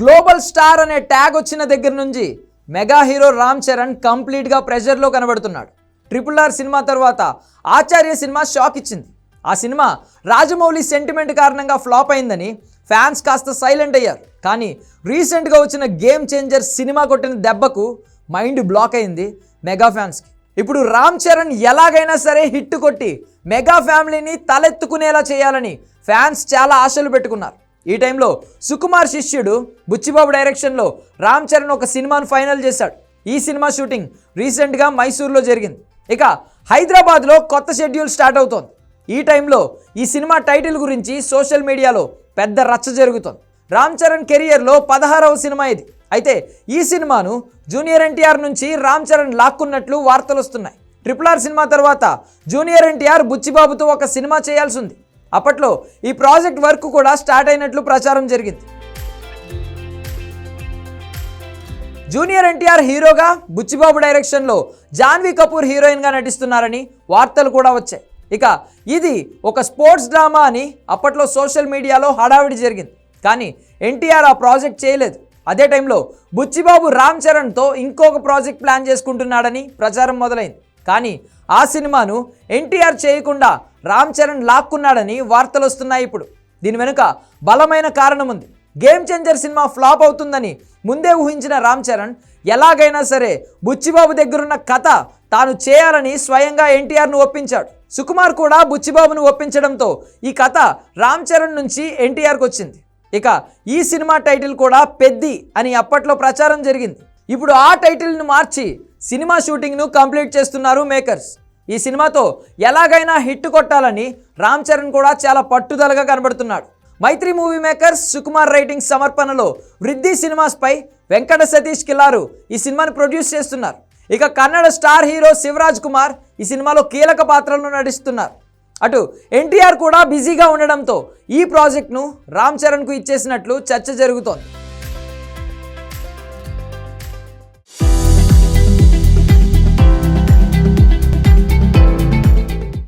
Global star అనే tag వచ్చిన దగ్గర నుంచి మెగా హీరో రామ్ చరణ్ కంప్లీట్గా ప్రెషర్లో కనబడుతున్నాడు. ట్రిపుల్ ఆర్ సినిమా తర్వాత ఆచార్య సినిమా షాక్ ఇచ్చింది. ఆ సినిమా రాజమౌళి సెంటిమెంట్ కారణంగా ఫ్లాప్ అయిందని ఫ్యాన్స్ కాస్త సైలెంట్ అయ్యారు. కానీ రీసెంట్గా వచ్చిన గేమ్ చేంజర్ సినిమా కొట్టిన దెబ్బకు మైండ్ బ్లాక్ అయింది మెగా ఫ్యాన్స్కి ఇప్పుడు రామ్ చరణ్ ఎలాగైనా సరే హిట్ కొట్టి మెగా ఫ్యామిలీని తలెత్తుకునేలా చేయాలని ఫ్యాన్స్ చాలా ఆశలు పెట్టుకున్నారు. ఈ టైంలో సుకుమార్ శిష్యుడు బుచ్చిబాబు డైరెక్షన్లో రామ్ చరణ్ ఒక సినిమాను ఫైనల్ చేశాడు. ఈ సినిమా షూటింగ్ రీసెంట్గా మైసూర్లో జరిగింది. ఇక హైదరాబాద్లో కొత్త షెడ్యూల్ స్టార్ట్ అవుతోంది. ఈ టైంలో ఈ సినిమా టైటిల్ గురించి సోషల్ మీడియాలో పెద్ద రచ్చ జరుగుతోంది. రామ్ చరణ్ కెరియర్లో పదహారవ సినిమా ఇది. అయితే ఈ సినిమాను జూనియర్ ఎన్టీఆర్ నుంచి రామ్ చరణ్ లాక్కున్నట్లు వార్తలు వస్తున్నాయి ట్రిపుల్ ఆర్ సినిమా తర్వాత జూనియర్ ఎన్టీఆర్ బుచ్చిబాబుతో ఒక సినిమా చేయాల్సి ఉంది. అప్పట్లో ఈ ప్రాజెక్ట్ వర్క్ కూడా స్టార్ట్ అయినట్లు ప్రచారం జరిగింది. జూనియర్ ఎన్టీఆర్ హీరోగా బుచ్చిబాబు డైరెక్షన్లో జాన్వీ కపూర్ హీరోయిన్గా నటిస్తున్నారని వార్తలు కూడా వచ్చాయి. ఇక ఇది ఒక స్పోర్ట్స్ డ్రామా అని అప్పట్లో సోషల్ మీడియాలో హడావిడి జరిగింది. కానీ ఎన్టీఆర్ ఆ ప్రాజెక్ట్ చేయలేదు. అదే టైంలో బుచ్చిబాబు రామ్ చరణ్తో ఇంకొక ప్రాజెక్ట్ ప్లాన్ చేసుకుంటున్నాడని ప్రచారం మొదలైంది. కానీ ఆ సినిమాను ఎన్టీఆర్ చేయకుండా రామ్ చరణ్ లాక్కున్నాడని వార్తలు వస్తున్నాయి ఇప్పుడు. దీని వెనుక బలమైన కారణం ఉంది. గేమ్ చేంజర్ సినిమా ఫ్లాప్ అవుతుందని ముందే ఊహించిన రామ్ చరణ్ ఎలాగైనా సరే బుచ్చిబాబు దగ్గరున్న కథ తాను చేయాలని స్వయంగా ఎన్టీఆర్ను ఒప్పించాడు. సుకుమార్ కూడా బుచ్చిబాబును ఒప్పించడంతో ఈ కథ రామ్ చరణ్ నుంచి ఎన్టీఆర్కి వచ్చింది. ఇక ఈ సినిమా టైటిల్ కూడా పెద్ది అని అప్పట్లో ప్రచారం జరిగింది. ఇప్పుడు ఆ టైటిల్ను మార్చి సినిమా షూటింగ్ను కంప్లీట్ చేస్తున్నారు మేకర్స్. ఈ సినిమాతో ఎలాగైనా హిట్ కొట్టాలని రామ్ చరణ్ కూడా చాలా పట్టుదలగా కనబడుతున్నాడు. Mythri movie makers Sukumar writing సమర్పణలో వృద్ధి సినిమాస్పై వెంకట సతీష్ కిల్లారు ఈ సినిమాని ప్రొడ్యూస్ చేస్తున్నారు. ఇక కన్నడ స్టార్ హీరో శివరాజ్ కుమార్ ఈ సినిమాలో కీలక పాత్రలను నటిస్తున్నారు. అటు ఎన్టీఆర్ కూడా బిజీగా ఉండడంతో ఈ ప్రాజెక్ట్ను రామ్ చరణ్కు ఇచ్చేసినట్లు చర్చ జరుగుతోంది.